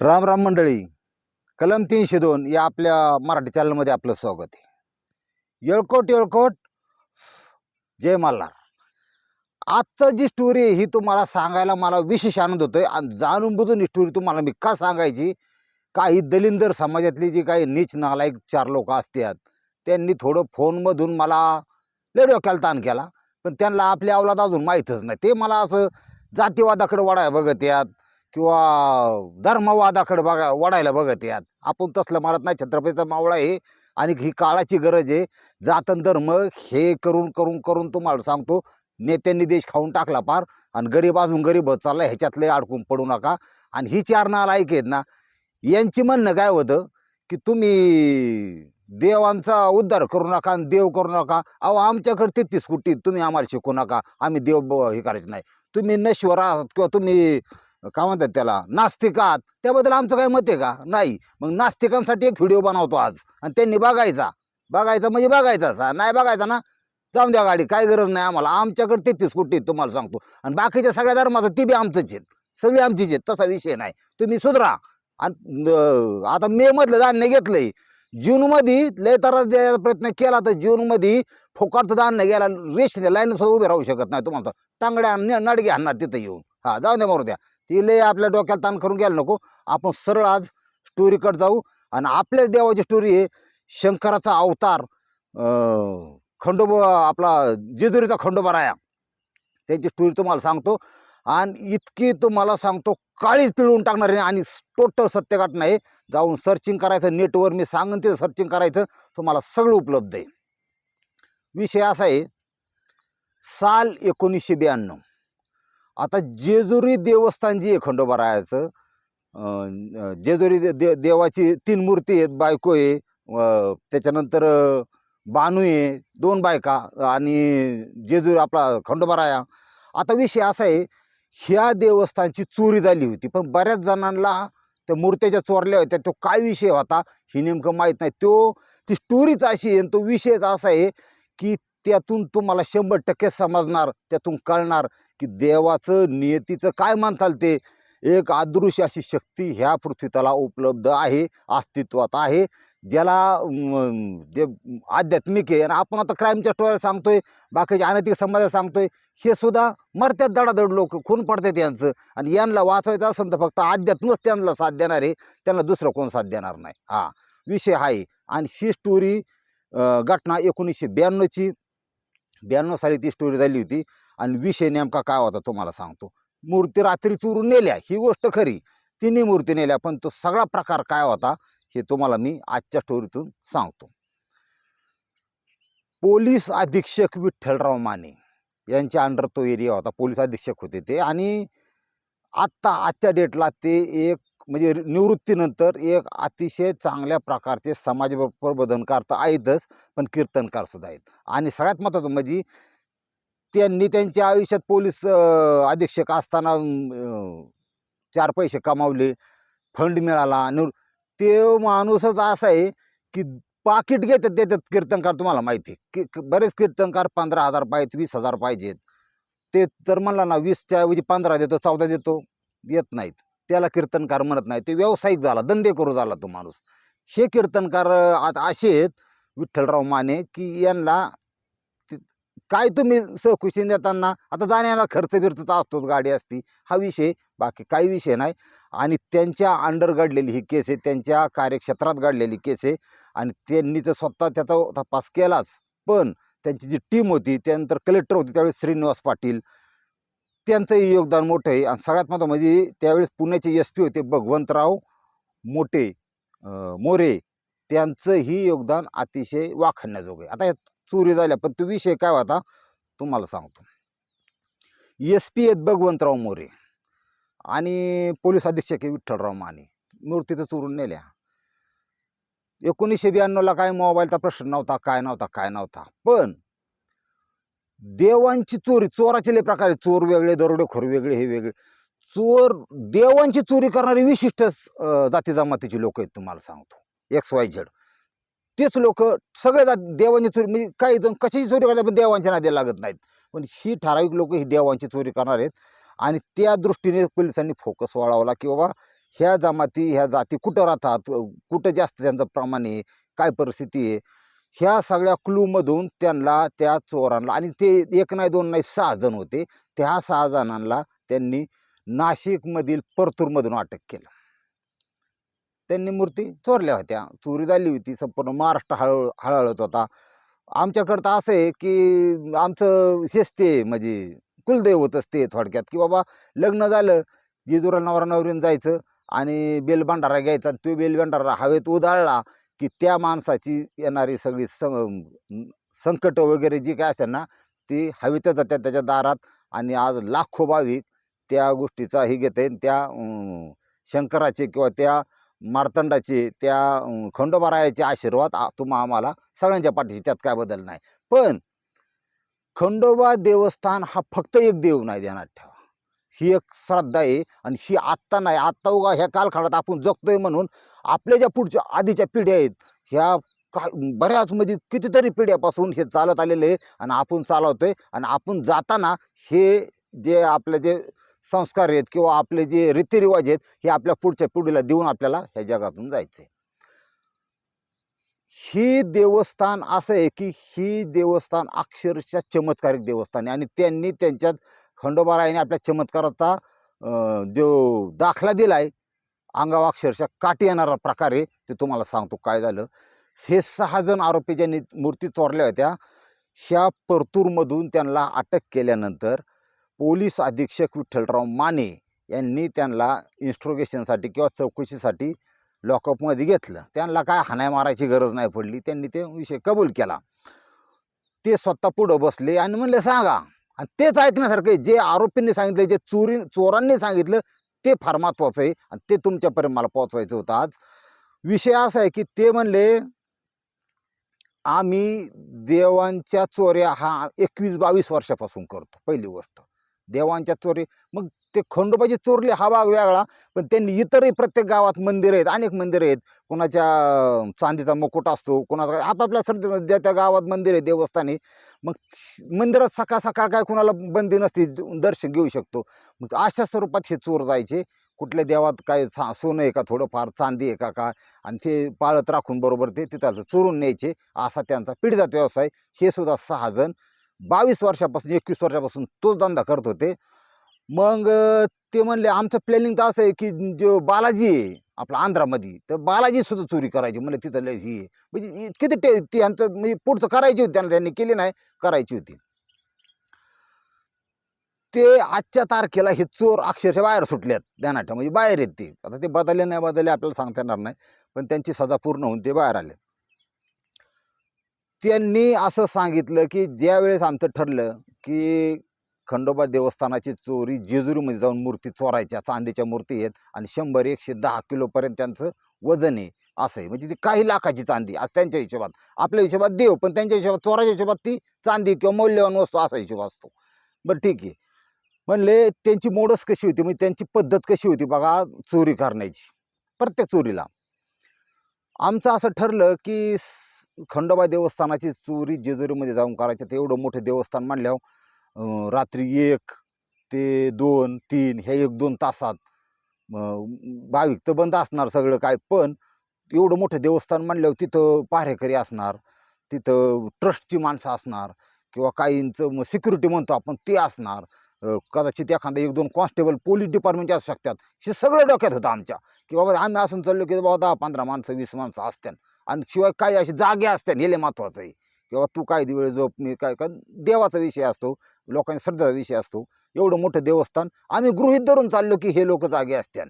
राम राम मंडळी. कलम तीनशे दोन या आपल्या मराठी चॅनलमध्ये आपलं स्वागत आहे. येळकोट येळकोट. जय मल्हार आजचं जी स्टोरी आहे ही तुम्हाला सांगायला मला विशेष आनंद होतोय. आणि जाणून बुजून ही स्टोरी तुम्हाला मी का सांगायची? काही दलिंदर समाजातली जी काही नीच नालायक चार लोक असतात त्यांनी थोडं फोनमधून मला लेडिओ केला ताण केला. पण त्यांना आपली अवलाद अजून माहीतच नाही. ते मला असं जातीवादाकडे वडाय बघत यात किंवा धर्मवादाकडे बघा वडायला बघत यात. आपण तसलं मारत नाही. छत्रपतीचा मावळा आहे आणि ही काळाची गरज आहे. जातन धर्म हे करून करून करून तुम्हाला सांगतो नेत्यांनी देश खाऊन टाकला पार आणि गरीब अजून गरीबच चालला ह्याच्यातले अडकून पडू नका. आणि ही चार नाल ऐक आहेत ना यांची म्हणणं काय होतं की तुम्ही देवांचा उद्धार करू नका आणि देव करू नका. अहो आमच्याकडे तेहतीस कोटी तुम्ही आम्हाला शिकू नका. आम्ही देव ब- हे करायचं नाही. तुम्ही नश्वर आहात किंवा तुम्ही काय म्हणतात त्याला? नास्तिकात. त्याबद्दल आमचं काय मत आहे का? नाही. मग नास्तिकांसाठी एक व्हिडिओ बनवतो आज. आणि त्यांनी बघायचा. बघायचा म्हणजे बघायचा नाही बघायचा ना? जाऊन द्या गाडी. काय गरज नाही आम्हाला. आमच्याकडे तेहतीस कोटी आहेत तुम्हाला सांगतो. आणि बाकीच्या सगळ्या धर्माचं ती बी आमचंच आहेत. सगळी आमचीच आहेत. तसा विषय नाही. तुम्ही सुधरा. आणि आता मे मधलं धान्य घेतलंय. जूनमध्ये लय तर द्यायचा प्रयत्न केला तर जूनमध्ये फोकारचं धान्य गेला रेशने लाईन सुद्धा उभे राहू शकत नाही तुम्हाला. तर. टांगड्या न- नडगे आणणार तिथं येऊन. हा जाऊन द्या मारू द्या ती आपल्या डोक्याला ताण करून घ्यायला नको. आपण सरळ आज स्टोरीकडे जाऊ आणि आपल्याच देवाची स्टोरी आहे शंकराचा अवतार खंडोबा आपला जेजुरीचा खंडोबा राया. त्यांची स्टोरी तुम्हाला सांगतो. आणि इतकी तुम्हाला सांगतो काळीच पिळवून टाकणार आहे आणि टोटल सत्यघाट नाही. जाऊन सर्चिंग करायचं नेटवर मी सांगन ते सर्चिंग करायचं तुम्हाला सगळं उपलब्ध आहे. विषय असा आहे साल एकोणीसशे ब्याण्णव. आता जेजुरी देवस्थान जी आहे खंडोबा रायाचं जेजुरी दे- दे देवाची तीन मूर्ती आहेत बायको आहे त्याच्यानंतर बानू आहे दोन बायका आणि जेजुरी आपला खंडोबा राया आता विषय असा आहे ह्या देवस्थानची चोरी झाली होती पण बऱ्याच जणांना त्या मूर्त्या चोरल्या होत्या तो काय विषय होता ही नेमकं माहीत नाही. तो ती स्टोरीच अशी आहे आणि तो विषयच असा आहे की त्यातून तुम्हाला शंभर टक्के समजणार त्यातून कळणार की देवाचं नियतीचं काय म्हणताल ते. एक अदृश्य अशी शक्ती ह्या पृथ्वीतला उपलब्ध आहे अस्तित्वात आहे ज्याला जे आध्यात्मिक आहे. आणि आपण आता क्राईमच्या स्टोऱ्या सांगतोय बाकीच्या अनैतिक समाजात सांगतोय हे सुद्धा मरत्यात दडादड लोक खून पडतात यांचं. आणि यांना वाचवायचं असेल तर फक्त अध्यात्मच त्यांना साथ देणार आहे त्यांना दुसरं कोण साथ देणार नाही. हा विषय आहे आणि ही स्टोरी घटना एकोणीसशे ब्याण्णवची ब्याण्णव साली ती स्टोरी झाली होती. आणि विषय नेमका काय होता तुम्हाला सांगतो. मूर्ती रात्री चोरून नेल्या ही गोष्ट खरी. तिन्ही मूर्ती नेल्या पण तो सगळा प्रकार काय होता हे तुम्हाला मी आजच्या स्टोरीतून सांगतो. पोलीस अधीक्षक विठ्ठलराव माने यांच्या अंडर तो एरिया होता. पोलीस अधीक्षक होते ते. आणि आत्ता आजच्या डेटला ते एक म्हणजे निवृत्तीनंतर एक अतिशय चांगल्या प्रकारचे समाज प्रबोधनकार तर आहेतच पण कीर्तनकार सुद्धा आहेत. आणि सगळ्यात महत्त्वाचं म्हणजे त्यांनी त्यांच्या आयुष्यात पोलीस अधीक्षक असताना चार पैसे कमावले फंड मिळाला निवृ ते माणूसच असा आहे की पाकिट घेतात देतात कीर्तनकार तुम्हाला माहिती आहे. की की बरेच कीर्तनकार पंधरा हजार पाहिजेत वीस हजार पाहिजेत. ते तर म्हणला ना वीसच्या ऐवजी पंधरा देतो चौदा देतो येत नाहीत. त्याला कीर्तनकार म्हणत नाही ते व्यावसायिक झाला धंदेकरू झाला तो माणूस. हे कीर्तनकार आज आता असे आहेत विठ्ठलराव माने की यांना काय तुम्ही सहकुशी देताना आता जाण्याला खर्च बिर्च असतोच गाडी असती हा विषय बाकी काही विषय नाही. आणि त्यांच्या अंडर घडलेली ही केस आहे त्यांच्या कार्यक्षेत्रात घडलेली केस आहे आणि त्यांनी तर स्वतः त्याचा तपास केलाच. पण त्यांची जी टीम होती त्यानंतर कलेक्टर होते त्यावेळेस श्रीनिवास पाटील त्यांचंही योगदान मोठं आहे. आणि सगळ्यात महत्त्व म्हणजे त्यावेळेस पुण्याचे एस पी होते भगवंतराव मोठे मोरे. त्यांचंही योगदान अतिशय वाखण्याजोगं आहे. आता या चोरी झाल्या पण तो विषय काय होता? तुम्हाला सांगतो. एस पी आहेत भगवंतराव मोरे आणि पोलीस अधीक्षक आहे विठ्ठलराव माने. मूर्ती तर चोरून नेल्या. एकोणीसशे ब्याण्णवला काय मोबाईलचा प्रश्न नव्हता काय नव्हता काय नव्हता. पण देवांची चोरी चोराचे लय प्रकार आहेत. चोर वेगळे दरोडेखोर वेगळे हे वेगळे. चोर देवांची चोरी करणारी विशिष्ट जाती जमातीची लोक आहेत तुम्हाला सांगतो. एक्स वाय झेड तेच लोक सगळे जात देवांची चोरी म्हणजे काही जण कशाची चोरी करतात पण देवांच्या नाद्या लागत नाहीत. पण ही ठराविक लोक ही देवांची चोरी करणार आहेत. आणि त्या दृष्टीने पोलिसांनी फोकस वाढवला की बाबा ह्या जमाती ह्या जाती कुठं राहतात कुठं जास्त त्यांचं प्रमाण आहे काय परिस्थिती आहे. ह्या सगळ्या क्लूमधून त्यांना त्या चोरांना आणि ते एक नाही दोन नाही सहा जण होते. त्या सहा जणांना त्यांनी नाशिकमधील परतूरमधून अटक केलं. त्यांनी मूर्ती चोरल्या होत्या. चोरी झाली होती. संपूर्ण महाराष्ट्र हळहळ हळहळत होता. आमच्याकडं असं आहे की आमचं शेस्ते आहे म्हणजे कुलदैवतच ते थोडक्यात की बाबा लग्न झालं जेजुरा नवरा नवरीन जायचं आणि बेलभांडारा घ्यायचा तो बेलभांडारा हवेत उधाळला की त्या माणसाची येणारी सगळी सं संकट वगैरे जी काय असेल ना ती हवेतच जातात त्याच्या दारात आणि आज लाखो भाविक त्या गोष्टीचा हे घेते त्या शंकराचे किंवा त्या मार्तंडाचे त्या खंडोबारायाचे आशीर्वाद तुम्हा आम्हाला सगळ्यांच्या पाठीशी त्यात काय बदल नाही. पण खंडोबा देवस्थान हा फक्त एक देव नाही ध्यानात ठेवा. ही एक श्रद्धा आहे आणि ही आत्ता नाही आत्ता उगा ह्या कालखंडात आपण जगतोय म्हणून आपल्या ज्या पुढच्या आधीच्या पिढ्या आहेत ह्या काय बऱ्याच म्हणजे कितीतरी पिढ्यापासून हे चालत आलेलं आहे आणि आपण चालवतोय आणि आपण जाताना हे जे आपले जे संस्कार आहेत किंवा आपले जे रीतिरिवाज आहेत हे आपल्या पुढच्या पिढीला देऊन आपल्याला ह्या जगातून जायचं आहे ही देवस्थान असं आहे की ही देवस्थान अक्षरशः चमत्कारिक देवस्थान आहे आणि त्यांनी त्यांच्यात खंडोबारायाने आपल्या चमत्काराचा जो दाखला दिलाय अंगावर अक्षरशः काठी येणारा प्रकारे ते तुम्हाला सांगतो काय झालं. हे सहा जण आरोपी ज्यांनी मूर्ती चोरल्या होत्या ह्या परतूरमधून त्यांना अटक केल्यानंतर पोलीस अधीक्षक विठ्ठलराव माने यांनी त्यांना इन्स्ट्रोगेशनसाठी किंवा चौकशीसाठी लॉकअपमध्ये घेतलं. त्यांना काय हाणाय मारायची गरज नाही पडली त्यांनी ते विषय कबूल केला. ते स्वतः पुढं बसले आणि म्हणले सांगा आणि तेच ऐकण्यासारखं आहे जे आरोपींनी सांगितलं जे चोरी चोरांनी सांगितलं ते फार महत्त्वाचं आहे आणि ते तुमच्यापर्यंत मला पोचवायचं होतं आज. विषय असा आहे की ते म्हणले आम्ही देवांच्या चोऱ्या हा एकवीस बावीस वर्षापासून करतो पहिली गोष्ट. देवांच्या चोरी मग ते खंडोबाची चोरले हा भाग वेगळा पण त्यांनी इतरही प्रत्येक गावात मंदिर आहेत अनेक मंदिर आहेत. कोणाच्या चांदीचा मुकुट असतो कोणाचा आपापल्या सर ज्या त्या गावात मंदिर आहे देवस्थानी मग मंदिरात सकाळ सकाळ काय कोणाला बंदी नसते दर्शन घेऊ शकतो. मग अशा स्वरूपात हे चोर जायचे. कुठल्या देवात काय सा सोनं आहे का थोडंफार चांदी आहे का काय आणि ते पाळत राखून बरोबर ते तिथं चोरून न्यायचे असा त्यांचा पिढीजात व्यवसाय. हे सुद्धा सहा जण बावीस वर्षापासून एकवीस वर्षापासून तोच धंदा करत होते. मग ते म्हणले आमचं प्लॅनिंग तर असं आहे की जो बालाजी आहे आपला आंध्रामध्ये तर बालाजी सुद्धा चोरी करायची. म्हणजे तिथं लय ही म्हणजे किती ते ते यांचं म्हणजे पुढचं करायची होती त्यांना त्यांनी केली नाही करायची होती. ते आजच्या तारखेला हे चोर अक्षरशः बाहेर सुटल्यात ध्यानात म्हणजे बाहेर आहेत ते. आता ते बदलले नाही बदलले आपल्याला सांगता येणार नाही. पण त्यांची सजा पूर्ण होऊन ते बाहेर आले त्यांनी असं सांगितलं की ज्या वेळेस आमचं ठरलं की खंडोबा देवस्थानाची चोरी जेजुरीमध्ये जाऊन मूर्ती चोरायच्या चांदीच्या मूर्ती आहेत आणि शंभर एकशे दहा किलोपर्यंत त्यांचं वजन आहे असं आहे. म्हणजे ती काही लाखाची चांदी आज त्यांच्या हिशोबात. आपल्या हिशोबात देव पण त्यांच्या हिशोबात चोराच्या हिशोबात ती चांदी किंवा मौल्यवान वस्तू असा हिशोब असतो. बरं ठीक आहे. म्हणले त्यांची मोडस कशी होती? म्हणजे त्यांची पद्धत कशी होती बघा चोरी करण्याची प्रत्येक चोरीला. आमचं असं ठरलं की खंडोबा देवस्थानाची चोरी जेजुरीमध्ये जाऊन करायची. ते एवढं मोठं देवस्थान म्हणल्यावर रात्री एक ते दोन तीन ह्या एक दोन तासात भाविक तर बंद असणार सगळं काय पण एवढं मोठं देवस्थान म्हणल्यावर तिथं पहारेकरी असणार तिथं ट्रस्टची माणसं असणार किंवा काहींचं मग सिक्युरिटी म्हणतो आपण ते असणार. कदाचित एखादा एक दोन कॉन्स्टेबल पोलीस डिपार्टमेंटचे असू शकतात. हे सगळं डोक्यात होतं आमच्या. की बाबा आम्ही असं चाललो की बाबा दहा पंधरा माणसं वीस माणसं असत्यान. आणि शिवाय काही असे जागे असत्यान हे लय महत्त्वाचं आहे. किंवा तू काय वेळ झोप मी काय का देवाचा विषय असतो लोकांनी श्रद्धेचा विषय असतो. एवढं मोठं देवस्थान आम्ही गृहीत धरून चाललो की हे लोक जागे असत्यान.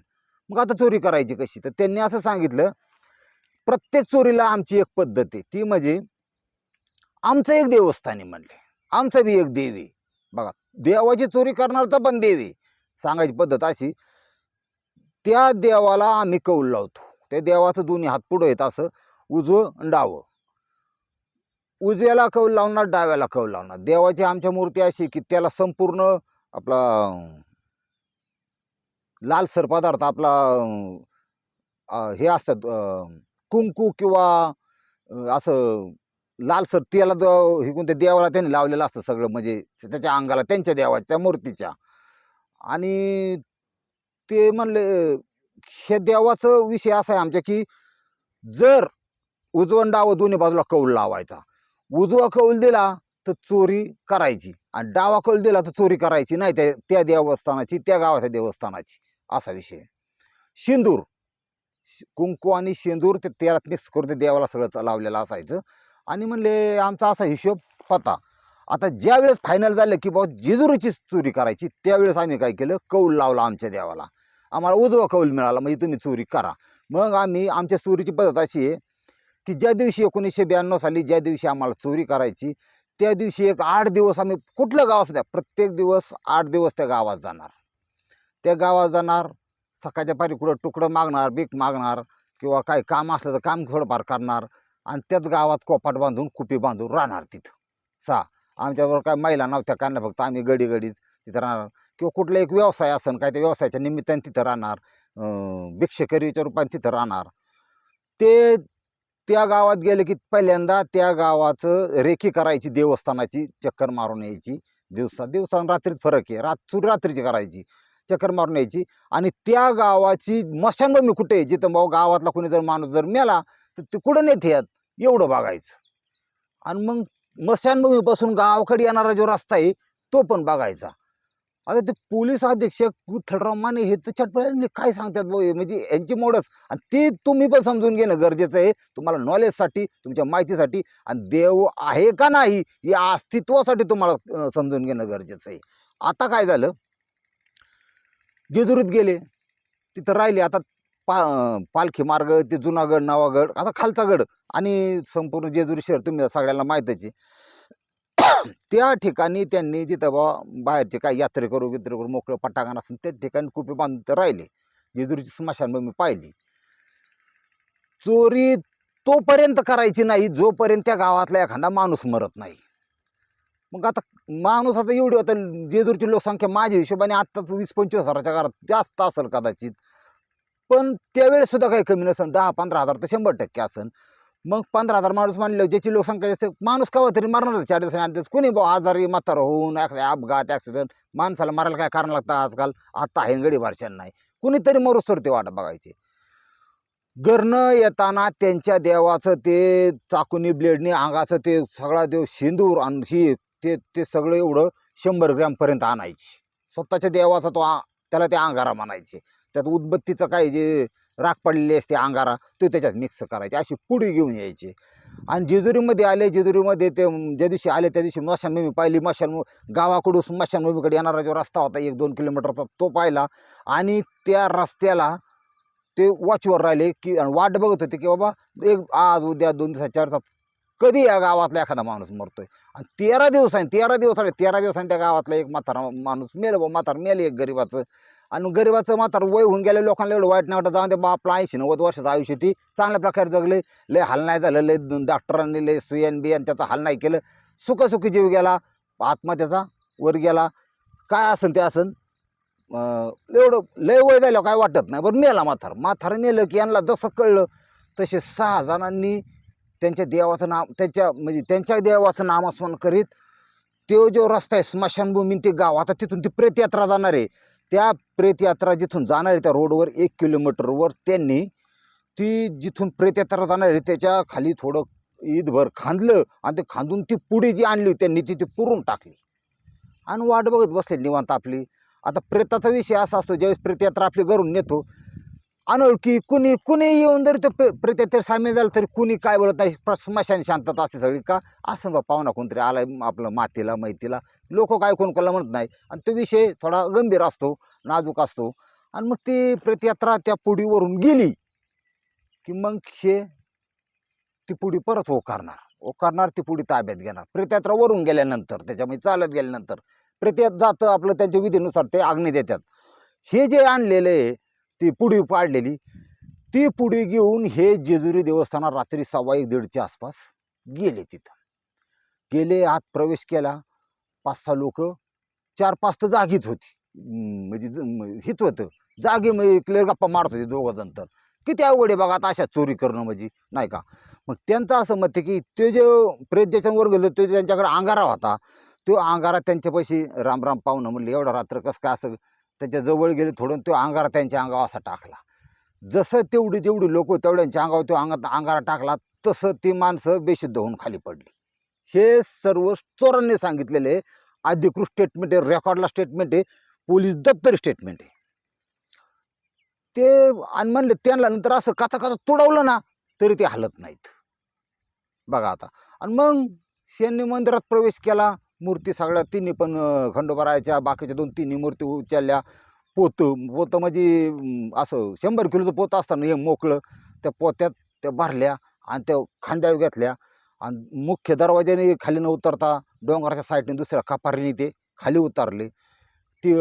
मग आता चोरी करायची कशी? तर त्यांनी असं सांगितलं प्रत्येक चोरीला आमची एक पद्धत आहे. ती म्हणजे आमचं एक देवस्थान आहे म्हणले. आमचं बी एक देवी बघा देवाची चोरी करणारचा पण देव आहे सांगायची पद्धत अशी. त्या देवाला आम्ही कौल लावतो. त्या देवाचं दोन्ही हात पुढं येत असं. उजवं डावं. उजव्याला कौल लावणार डाव्याला कौल लावणार. देवाची आमच्या मूर्ती अशी की त्याला संपूर्ण आपला लाल लालसर पदार्थ आपला हे असतात कुंकू किंवा असं लालसर त्याला जो हे कोणत्या देवाला त्यांनी लावलेलं असतं सगळं म्हणजे त्याच्या अंगाला त्यांच्या देवाच्या त्या मूर्तीच्या. आणि ते म्हणले हे देवाचं विषय असा आहे आमच्या की जर उजवण डावं दोन्ही बाजूला कौल लावायचा. उजवा कौल दिला तर चोरी करायची आणि डावा कौल दिला तर चोरी करायची नाही त्या त्या देवस्थानाची त्या गावाच्या देवस्थानाची. असा विषय. शेंदूर कुंकू आणि शेंदूर ते तेलात मिक्स करून ते देवाला सगळं लावलेलं असायचं. आणि म्हणले आमचा असा हिशोब होता. आता ज्या वेळेस फायनल झालं की बाबा जेजुरीची चोरी करायची त्यावेळेस आम्ही काय केलं? कौल लावला आमच्या देवाला. आम्हाला उजवा कौल मिळाला म्हणजे तुम्ही चोरी करा. मग आम्ही आमच्या चोरीची पद्धत अशी आहे की ज्या दिवशी एकोणीसशे ब्याण्णव साली ज्या दिवशी आम्हाला चोरी करायची त्या दिवशी एक आठ दिवस आम्ही कुठलं गाव असू द्या प्रत्येक दिवस आठ दिवस त्या गावात जाणार. त्या गावात जाणार सकाळच्या पारी कुठं तुकडं मागणार बीक मागणार किंवा काय काम असलं तर काम थोडंफार करणार आणि त्याच गावात कोपाट बांधून कुपी बांधून राहणार तिथं. सा आमच्याबरोबर काय महिला नव्हत्या काय नाही फक्त आम्ही गडीगडीत तिथं राहणार. किंवा कुठला एक व्यवसाय असेल काय त्या व्यवसायाच्या निमित्ताने तिथं राहणार. भिक्षेकरीच्या भिक्षकरीच्या रूपाने तिथं राहणार. ते त्या गावात गेले की पहिल्यांदा त्या गावाचं रेखी करायची देवस्थानाची चक्कर मारून यायची. दिवसा दिवसा रात्रीत फरक आहे. रात्र चूर रात्रीची करायची चक्कर मारून यायची. आणि त्या गावाची मशानभूमी कुठे आहे? जिथं भाऊ गावातला कोणी जर माणूस जर मेला तर ते कुठं नेते यात? एवढं बघायचं. आणि मग मशानभूमीपासून गावाकडे येणारा जो रस्ता आहे तो पण बघायचा. आता ते पोलीस अधीक्षक विठ्ठलराव माने हे तर चटपट काय सांगतात भाऊ? म्हणजे यांची मोडच. आणि ते तुम्ही पण समजून घेणं गरजेचं आहे. तुम्हाला नॉलेजसाठी तुमच्या माहितीसाठी आणि देव आहे का नाही या अस्तित्वासाठी तुम्हाला समजून घेणं गरजेचं आहे. आता काय झालं? जेजुरीत गेले. तिथं राहिले. आता पा पालखी मार्ग ते जुनागड नवागड आता खालचा गड आणि संपूर्ण जेजुरी शहर तुम्ही सगळ्यांना माहीत आहे. त्या ठिकाणी त्यांनी जिथं बा बाहेरचे काही यात्रेकरू बित्रेकरू मोकळं पटांगण असून त्या ठिकाणी कुपे बांधून ते राहिले. जेजुरीची स्मशानभूमी पाहिली. चोरी तोपर्यंत करायची नाही जोपर्यंत त्या गावातला एखादा माणूस मरत नाही. मग आता माणूस आता एवढी होता जेजूरची लोकसंख्या माझ्या हिशोबाने आत्ताच वीस पंचवीस हजाराच्या घरात जास्त असेल कदाचित. पण त्यावेळेस सुद्धा काही कमी नसेल दहा पंधरा हजार तर शंभर टक्के असेल मग पंधरा हजार माणूस मानलं ज्याची लोकसंख्या जास्त माणूस कवा तरी मरणार चार दिवसांनी आणि कोणी भाऊ आजारी म्हातारा होऊन एखादा अपघात ॲक्सिडेंट माणसाला मारायला काय कारण लागतं आजकाल? आता आहे गडी भारशान नाही. कुणीतरी मरूस तर ते वाट बघायचे. घरनं येताना त्यांच्या देवाचं ते चाकुनी ब्लेडनी अंगाचं ते सगळा देव शेंदूर आणि ही ते ते सगळं एवढं शंभर ग्रॅमपर्यंत आणायचे. स्वतःच्या देवाचा तो आ- त्याला ते अंगारा म्हणायचे. त्यात उदबत्तीचं काय जे राख पडलेली असते अंगारा तो त्याच्यात मिक्स करायचे. अशी पुडी घेऊन यायचे. आणि जेजुरीमध्ये आले जेजुरीमध्ये ते ज्या दिवशी आले त्या दिवशी मशानभूमी पाहिली. मशान गावाकडून स्मशानभूमीकडे येणारा जो रस्ता होता एक दोन किलोमीटरचा तो पाहिला. आणि त्या रस्त्याला ते वॉचवर राहिले की आणि वाट बघत होते की बाबा एक आज उद्या दोन दिवसात चार कधी या गावातला एखादा माणूस मरतोय? आणि तेरा दिवसांनी तेरा दिवस आले तेरा दिवसांनी त्या गावातला एक म्हातारा माणूस मेलं बा म्हातारा मेले एक गरीबाचं. आणि गरीबाचं म्हातार वय होऊन गेलं लोकांना एवढं वाईट नाही वाटत. जाऊन ते बा ऐंशी नव्वद वर्षाचं आयुष्य ती. चांगल्या प्रकारे जगले. लय हाल नाही झालं लय डॉक्टरांनी लय सुयन बियन त्याचा हाल नाही केलं. सुखसुखी जीव गेला आत्मा त्याचा वर गेला. काय असन ते असन? एवढं लय वय झालं काय वाटत नाही. बरं मेला म्हातार. म्हातार मेलं की यांना जसं कळलं तसे सहा जणांनी त्यांच्या देवाचं नाव त्यांच्या म्हणजे त्यांच्या देवाचं नामस्मरण करीत तो जो रस्ता आहे स्मशानभूमी ते गाव आता तिथून ती प्रेतयात्रा जाणार आहे. त्या प्रेतयात्रा जिथून जाणार आहे त्या रोडवर एक किलोमीटरवर त्यांनी ती जिथून प्रेतयात्रा जाणार आहे त्याच्याखाली थोडं ईदभर खांदलं आणि ते खांदून ती पुढे जी आणली त्यांनी ती ती पुरून टाकली. आणि वाट बघत बसले निवांत आपली. आता प्रेताचा विषय असा असतो ज्यावेळेस प्रेतयात्रा आपली घरून नेतो अनोळखी कुणी कुणी येऊन जरी ते प्रे- सामील झालं तरी कुणी काय बोलत नाही? स्मशान शांतता असते सगळी का? असं बा पाहुणा कोणतरी आलाय आपलं मातीला मैतीला. लोक काय कोण कोणाला म्हणत नाही. आणि तो विषय थोडा गंभीर असतो नाजूक असतो. आणि मग ती प्रतियात्रा त्या पुडीवरून गेली की मग हे ती पुढी परत ओकारणार ओकारणार ती पुढी ताब्यात घेणार. प्रतियात्रा वरून गेल्यानंतर त्याच्यामध्ये चालत गेल्यानंतर प्रेतयात जातं आपलं त्यांच्या विधीनुसार ते आग्ने देतात. हे जे आणलेलं आहे ती पुडी पाडलेली. ती पुडी घेऊन हे जेजुरी देवस्थानात रात्री सव्वा एक दीडच्या आसपास गेले तिथं. गेले आत प्रवेश केला. पाच सहा लोक चार पाच तर जागीच होती. म्हणजे ज- म- हित होतं. जागे म्हणजे क्लिअर गप्पा मारत होते दोघं नंतर तर. किती अवघड आहे बघा आता अशा चोरी करणं म्हणजे नाही का? मग त्यांचं असं मत आहे की ते जे प्रेत ज्याच्यावर गेलो तो त्यांच्याकडे अंगारा होता. तो अंगारा त्यांच्यापाशी राम राम पाहुणं म्हणलं एवढा रात्र कसं काय असं त्याच्याजवळ गेले थोडं तो अंगारा त्यांच्या अंगावर असा टाकला. जसं तेवढी तेवढी लोक तेवढ्यांच्या अंगावर तो अंगात अंगारा टाकला तसं ती माणसं बेशुद्ध होऊन खाली पडली. हे सर्व चोरांनी सांगितलेले अधिकृत स्टेटमेंट आहे रेकॉर्डला स्टेटमेंट आहे पोलीस दप्तरी स्टेटमेंट आहे. ते आणि म्हणले त्यांना नंतर असं काचा काचा तुडवलं ना तरी ते हलत नाहीत. बघा आता. आणि मग त्यांनी मंदिरात प्रवेश केला. मूर्ती सगळ्या तिन्ही पण खंडोबा राहायच्या बाकीच्या दोन तिन्ही मूर्ती उचलल्या. पोत पोत म्हणजे असं शंभर किलोचं पोत असताना हे मोकळं त्या पोत्यात त्या भरल्या आणि त्या खांद्यावर घेतल्या. आणि मुख्य दरवाज्याने खाली न उतरता डोंगराच्या साईडने दुसऱ्या कपारीने ते खाली उतरले. ती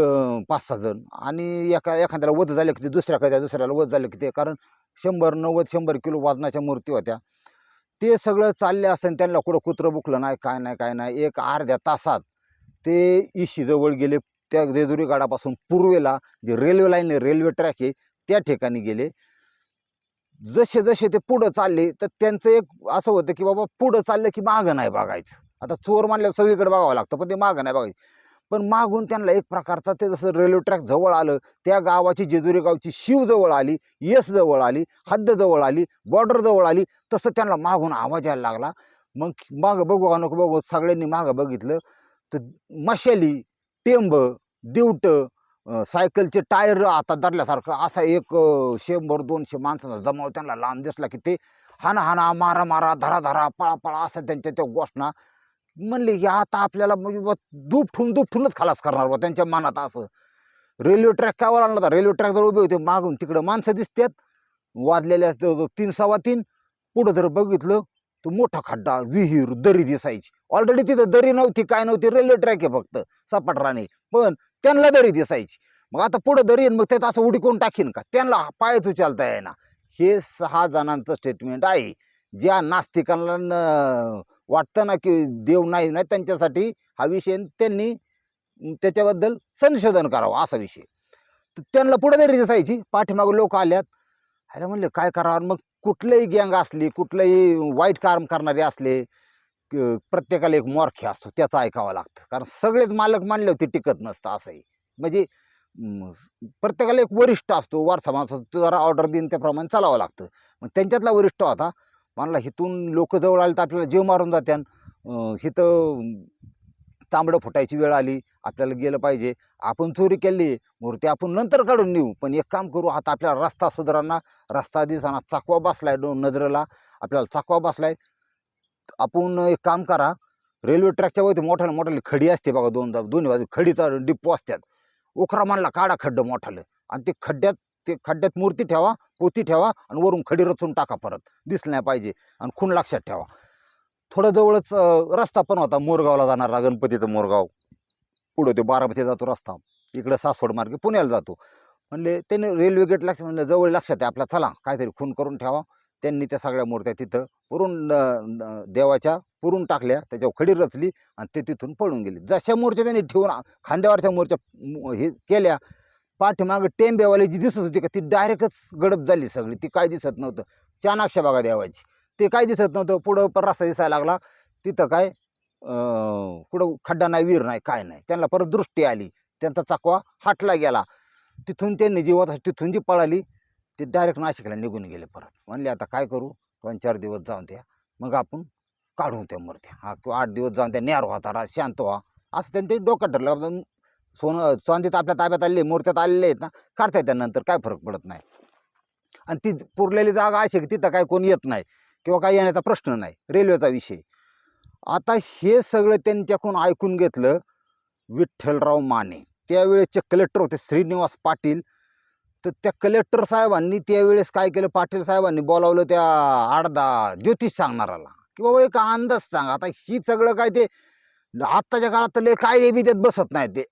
पाच सहा जण. आणि एका एखाद्याला वध झालं की ते दुसऱ्याकडे त्या दुसऱ्याला वध झालं की ते कारण शंभर नव्वद शंभर किलो वजनाच्या मूर्ती होत्या. ते सगळं चालले असताना त्यांना कुठं कुत्रं बुकलं नाही काय नाही काय नाही. एक अर्ध्या तासात ते इशीजवळ गेले. त्या जेजुरी गाडापासून पूर्वेला जे रेल्वे लाईन रेल्वे ट्रॅक आहे त्या ठिकाणी गेले. जसे जसे ते पुढं चालले तर त्यांचं एक असं होतं की बाबा पुढं चाललं की मागं नाही बघायचं. आता चोर मानल्यावर सगळीकडे बघावं लागतं पण ते मागं नाही बघायचं. पण मागून त्यांना एक प्रकारचा ते जसं रेल्वे ट्रॅक जवळ आलं त्या गावाची जेजुरी गावची शिव जवळ आली यस जवळ आली हद्द जवळ आली बॉर्डर जवळ आली तसं त्यांना मागून आवाज यायला लागला. मग मागं बघू का नको बघू सगळ्यांनी मागं बघितलं. तर मशाली टेंब दिवटं सायकलचे टायर आता धरल्यासारखं असा एक शंभर दोनशे माणसाचा जमाव त्यांना लांब दिसला की ते हाना हाना मारा मारा धरा धरा पळा पळा असं त्यांच्या त्या घोषणा म्हणले हे आता आपल्याला म्हणजे बुवा दुपठून दुपठूनच खलास करणार बा त्यांच्या मनात असं. रेल्वे ट्रॅक कावर आणला होता. रेल्वे ट्रॅक जर उभे होते. मागून तिकडं माणसं दिसतात. वाजलेल्या असतो तीन सव्वा तीन. पुढं जर बघितलं तर मोठा खड्डा विहीर दरी दिसायची. ऑलरेडी तिथं दरी नव्हती काय नव्हती. रेल्वे ट्रॅक आहे फक्त. सपाट राणे. पण त्यांना दरी दिसायची. मग आता पुढं दरी मग त्यात असं उडीकून टाकीन का? त्यांना पायच उचलता येईना. हे सहा जणांचं स्टेटमेंट आहे. ज्या नास्तिकांना वाटतं ना की देव नाही ना त्यांच्यासाठी हा विषय त्यांनी त्याच्याबद्दल संशोधन करावं असा विषय. तर त्यांना पुढे तरी दिसायची. पाठीमागं लोक आल्यात. ह्याला म्हणले काय करावं? मग कुठलंही गँग असली कुठलंही वाईट काम करणारे असले प्रत्येकाला एक मोरखे असतो त्याचं ऐकावं लागतं. कारण सगळेच मालक मानले होते टिकत नसतं असंही. म्हणजे प्रत्येकाला एक वरिष्ठ असतो वारसा माणूस जरा ऑर्डर देईन त्याप्रमाणे चालावं लागतं. मग त्यांच्यातला वरिष्ठ होता. म्हणला हिथून लोक जवळ आले तर आपल्याला जीव मारून जात्यान हिथं तांबडं फुटायची वेळ आली आपल्याला गेलं पाहिजे. आपण चोरी केली मूर्ती आपण नंतर काढून नेऊ. पण एक काम करू आता आपल्याला रस्ता सुधारांना रस्ता दिसाना चाकवा बसलाय डो नजरेला. आपल्याला चाकवा बसलाय. आपण एक काम करा रेल्वे ट्रॅकच्या वरती मोठ्याला मोठ्याला खडी असते बघा दोन दोन्ही बाजू खडीचा डिप्पो असतात. उखरा मानला काढा खड्डं मोठालं. आणि ते खड्ड्यात ते खड्ड्यात मूर्ती ठेवा. पोती ठेवा आणि वरून खडी रचून टाका परत. दिसलं नाही पाहिजे. आणि खून लक्षात ठेवा. थोडं जवळच रस्ता पण होता. मोरगावला जाणारा गणपतीचं मोरगाव. पुढं ते बारामती जातो रस्ता. इकडं सासवड मार्गे पुण्याला जातो. म्हणले त्याने रेल्वे गेट लक्ष म्हणलं जवळ लक्षात आहे आपला. चला काहीतरी खून करून ठेवा. त्यांनी त्या सगळ्या मूर्त्या तिथं पुरून देवाच्या पुरून टाकल्या. त्याच्यावर खडी रचली आणि ते तिथून पळून गेली. जशा मूर्त्या त्यांनी ठेवून खांद्यावरच्या मूर्त्या हे केल्या पाठीमागं टेंब्यावाली जी दिसत होती का? ती डायरेक्टच गडप झाली सगळी. ती काय दिसत नव्हतं. चानाक्षा बघा देवाची. ते काय दिसत नव्हतं. पुढं पर रस्ता दिसायला लागला. तिथं काय कुठं खड्डा नाही विहीर नाही काय नाही. त्यांना परत दृष्टी आली. त्यांचा चकवा हाटला गेला. तिथून त्यांनी जीवात तिथून जी पळाली ते डायरेक्ट नाशिकला निघून गेले परत. म्हणले आता काय करू? दोन चार दिवस जाऊन द्या. मग आपण काढू त्या मूर्त्या. हा किंवा आठ दिवस जाऊन त्या न्यार व्हा तारा शांत व्हा. असं त्यांनी ते डोकं ठरलं सोनं चांदीत आपल्या ताब्यात आलेले मूर्त्यात आलेले आहेत ना काढता येतात नंतर काय फरक पडत नाही. आणि ती पुरलेली जागा अशी की तिथं काय कोण येत नाही किंवा काही येण्याचा प्रश्न नाही रेल्वेचा विषय. आता हे सगळं त्यांच्याकडून ऐकून घेतलं विठ्ठलराव माने. त्यावेळेसचे कलेक्टर होते श्रीनिवास पाटील. तर त्या कलेक्टर साहेबांनी त्यावेळेस काय केलं? पाटील साहेबांनी बोलावलं त्या आडदा ज्योतिष सांगणाराला की बाबा एक अंदाज सांग. आता ही सगळं काय ते आत्ताच्या काळात तर काय बी देत बसत नाही ते.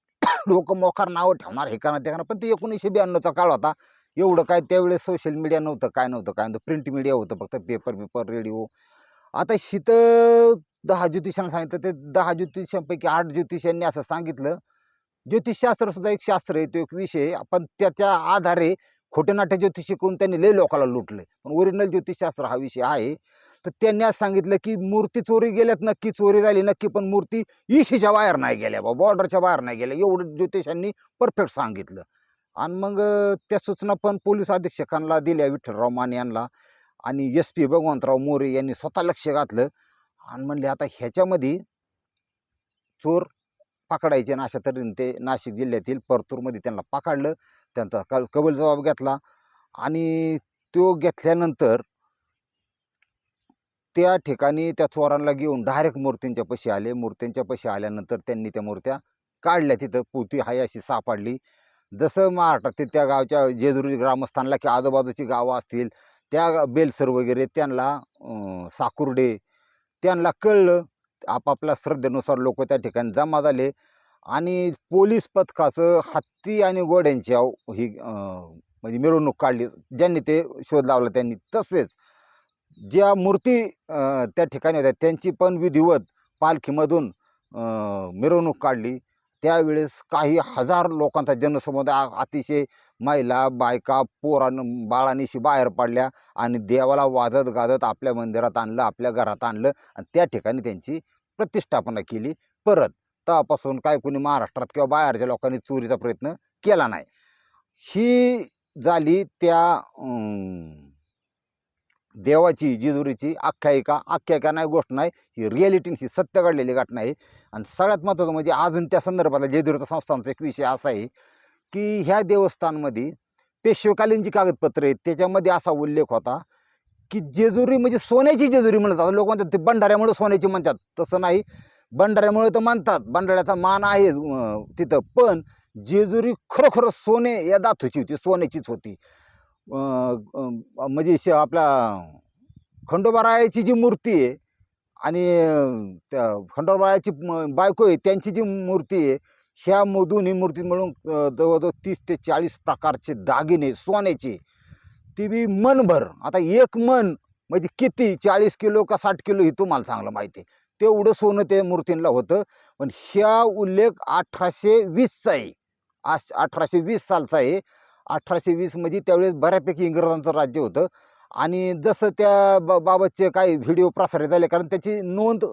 लोक मोकार नावं ठेवणार हे करणार ते करणार. पण ते एकोणीसशे ब्याण्णवचा काळ होता. एवढं काय त्यावेळेस सोशल मीडिया नव्हतं काय नव्हतं काय नव्हतं. प्रिंट मीडिया होतं फक्त पेपर पेपर रेडिओ आता शीत दहा ज्योतिषांना सांगितलं ते दहा ज्योतिषांपैकी आठ ज्योतिषांनी असं सांगितलं. ज्योतिषशास्त्र सुद्धा एक शास्त्र आहे तो एक विषय आहे. पण त्याच्या आधारे खोटे नाट्य ज्योतिष शिकवून त्यांनी लय लोकाला लुटले पण ओरिजिनल ज्योतिषशास्त्र हा विषय आहे. तर त्यांनी आज सांगितलं की मूर्ती चोरी गेल्यात नक्की चोरी झाली नक्की पण मूर्ती ईशीच्या बाहेर नाही गेल्या बा बॉर्डरच्या बाहेर नाही गेल्या. एवढं ज्योतिषांनी परफेक्ट सांगितलं. आणि मग त्या सूचना पण पोलीस अधीक्षकांना दिल्या विठ्ठलराव माने यांना आणि एस पी भगवंतराव मोरे यांनी स्वतः लक्ष घातलं आणि म्हणले आता ह्याच्यामध्ये चोर पकडायचे ना अशा तऱ्हेने ते नाशिक जिल्ह्यातील परतूरमध्ये त्यांना पकडलं. त्यांचा कल कबल जबाब घेतला आणि तो घेतल्यानंतर त्या ठिकाणी त्या चोरांना घेऊन डायरेक्ट मूर्तींच्या पशी आले. मूर्तींच्या पशी आल्यानंतर त्यांनी त्या मूर्त्या काढल्या. तिथं पोती हाय अशी सापडली. जसं महाराष्ट्रातील त्या गावच्या जेजुरी ग्रामस्थानला की आजूबाजूची गावं असतील त्या बेलसर वगैरे त्यांना साकुर्डे त्यांना कळलं. आपापल्या श्रद्धेनुसार लोक त्या ठिकाणी जमा झाले. आणि पोलीस पथकाचं हत्ती आणि घोड्यांची ही म्हणजे मिरवणूक काढली. ज्यांनी ते शोध लावला त्यांनी. तसेच ज्या मूर्ती त्या ठिकाणी होत्या त्यांची पण विधिवत पालखीमधून मिरवणूक काढली. त्यावेळेस काही हजार लोकांचा जनसमुदाय अतिशय महिला बायका पोरानं बाळांनीशी बाहेर पडल्या आणि देवाला वाजत गाजत आपल्या मंदिरात आणलं आपल्या घरात आणलं आणि त्या ठिकाणी त्यांची प्रतिष्ठापना केली. परत तेव्हापासून काय कोणी महाराष्ट्रात किंवा बाहेरच्या लोकांनी चोरीचा प्रयत्न केला नाही. ही झाली त्या देवाची जेजुरीची आख्यायिका आख्यायिका नाही गोष्ट नाही. ही रिॲलिटी ही सत्य घडलेली घटना आहे. आणि सगळ्यात महत्त्वाचं म्हणजे अजून त्या संदर्भातला जेजुरीचा संस्थांचा एक विषय असा आहे की ह्या देवस्थानमध्ये पेशवेकालीन जी कागदपत्रं आहेत. त्याच्यामध्ये असा उल्लेख होता की जेजुरी म्हणजे सोन्याची जेजुरी म्हणतात. लोक म्हणतात ते बंडाऱ्यामुळं सोन्याची म्हणतात. तसं नाही. बंडाऱ्यामुळे तर म्हणतात. भंडाऱ्याचा मान आहे तिथं. पण जेजुरी खरोखर सोने या धातूची होती. सोन्याचीच होती. म्हणजे श आपला खंडोबारायाची जी मूर्ती आहे आणि त्या खंडोबारायाची बायको आहे त्यांची जी मूर्ती आहे ह्या मु- दोन्ही मूर्ती मिळून जवळजवळ तीस ते चाळीस प्रकारचे दागिने सोन्याचे ती बी मनभर. आता एक मन म्हणजे किती? चाळीस किलो का साठ किलो हे तुम्हाला चांगलं माहिती आहे. तेवढं सोनं त्या मूर्तींना होतं. पण ह्या उल्लेख अठराशे वीसचा आहे. आज अठराशे वीस सालचा आहे. अठराशे वीसमध्ये त्यावेळेस बऱ्यापैकी इंग्रजांचं राज्य होतं. आणि जसं त्या बा बाबतचे काही व्हिडिओ प्रसारित झाले कारण त्याची नोंद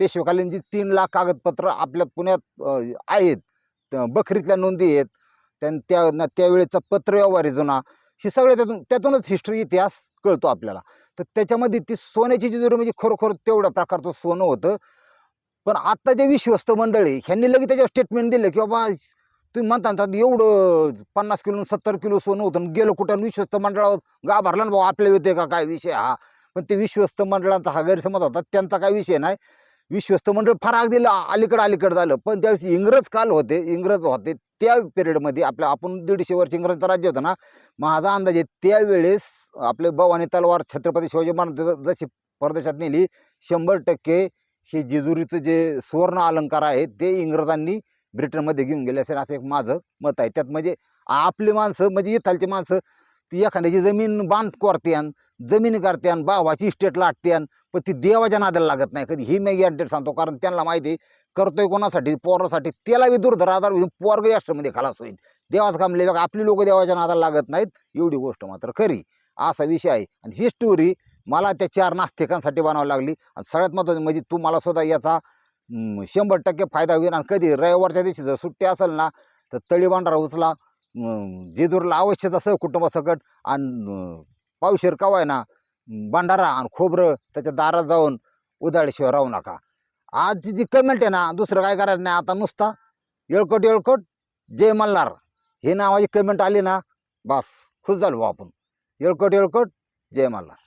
पेशवेकालीन जी तीन लाख कागदपत्र आपल्या पुण्यात आहेत बकरीतल्या बखरीतल्या नोंदी आहेत त्यां त्या ना त्यावेळेचा पत्रव्यवहार जुना हे सगळं त्यातून त्यातूनच हिस्ट्री इतिहास कळतो आपल्याला. तर त्याच्यामध्ये ती सोन्याची जेजुरी म्हणजे खरोखर तेवढ्या प्रकारचं सोनं होतं. पण आत्ता जे विश्वस्त मंडळी ह्यांनी लगेच त्याच्यावर स्टेटमेंट दिलं की बाबा तुम्ही म्हणता ना एवढं पन्नास किलो सत्तर किलो सोनं होतं आणि गेलं कुठं? विश्वस्त मंडळावर गाभारला ना भाऊ आपल्या येते का? काय विषय हा? पण ते विश्वस्त मंडळांचा हा गैरसमज होता त्यांचा काय विषय नाही. विश्वस्त मंडळ फार अगदी अलीकडं अलीकडं झालं. पण त्यावेळेस इंग्रज काल होते इंग्रज होते त्या पिरियडमध्ये आपल्या आपण दीडशे वर्ष इंग्रजचं राज्य होतं ना माझा अंदाज आहे त्यावेळेस आपले भवानी तलवार छत्रपती शिवाजी महाराज जशी परदेशात नेली शंभर टक्के हे जेजुरीचं जे सुवर्ण अलंकार आहे ते इंग्रजांनी ब्रिटनमध्ये घेऊन गेले असेल असं एक माझं मत आहे. त्यात म्हणजे आपली माणसं म्हणजे इथालची माणसं ती एखाद्याची जमीन बांध कोरत्यान जमीन करत्यान भावाची इस्टेट लाटत्यान पण ती देवाच्या नादाला लागत नाही. कधी ही मी गॅरंटेड सांगतो कारण त्यांना माहिती आहे, करतोय कोणासाठी पोरासाठी त्याला बी दुर्धर आधार होईल पोरग याष्ट्रमध्ये खलास होईल. देवाचं काम लेवा आपली लोक देवाच्या नादाला लागत नाहीत एवढी गोष्ट मात्र खरी. असा विषय आहे. आणि ही स्टोरी मला त्या चार नास्तिकांसाठी बनावं लागली. आणि सगळ्यात महत्त्वाचं म्हणजे तू मला सुद्धा याचा शंभर टक्के फायदा होईल. आणि कधी रविवारच्या दिवशी जर सुट्टी असेल ना तर तळी भांडारा उचला. जेजूरला आवश्यक असं कुटुंबासकट आणि पावशेर कवाय ना भांडारा आणि खोबरं त्याच्या दारात जाऊन उदाळीशिवाय राहू नका. आज जी कमेंट आहे ना दुसरं काय करायचं नाही आता नुसता येळकट येळकट जय मल्हार. हे नावाची कमेंट आली ना बस खुश झालो आपण. येळकट येळकट जय मल्हार.